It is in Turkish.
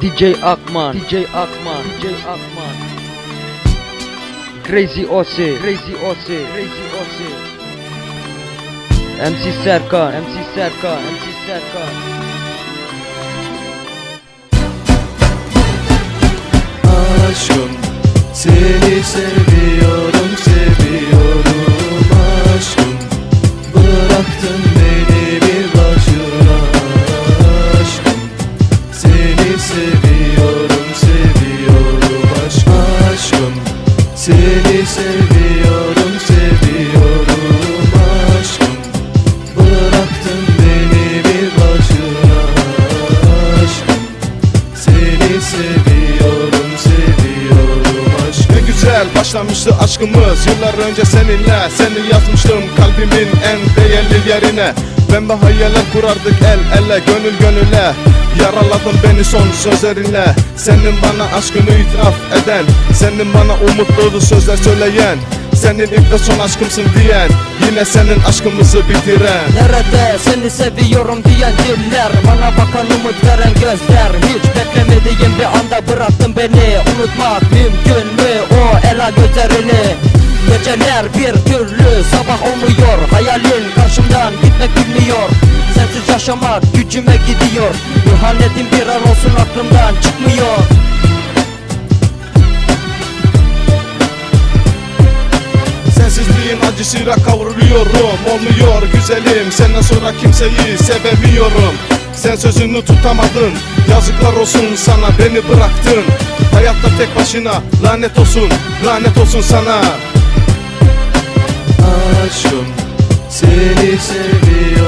DJ Akman. DJ Akman. DJ Akman. Crazy Ose Crazy Ose Crazy Ose MC Serkan. MC Serkan. MC Serkan. Aşkım Seni seviyorum güzel başlamıştı aşkımız. Yıllar önce seninle Seni yazmıştım kalbimin en değerli yerine. Pembe hayaller kurardık el ele gönül gönüle. Yaraladın beni son sözlerinle. Senin bana aşkını itiraf eden Senin bana umutlu sözler söyleyen Senin ilk ve son aşkımsın diyen Yine senin aşkımızı bitiren. Nerede seni seviyorum diyen diller Bana bakan umut veren gözler. Hiç beklemediğim bir anda bıraktın beni Unutmak mümkün mü o ela gözlerini Geceler bir türlü sabah olmuyor. Hayalin karşımdan gitmek bilmiyor. Sensiz yaşamak gücüme gidiyor. İhanetin bir an olsun aklımdan çıkmıyor. Sensizliğin acısıyla kavruluyorum. Olmuyor güzelim. Senden sonra kimseyi sevemiyorum Sen sözünü tutamadın. Yazıklar olsun sana beni bıraktın. Hayatta tek başına lanet olsun lanet olsun sana. Aşkım Seni seviyorum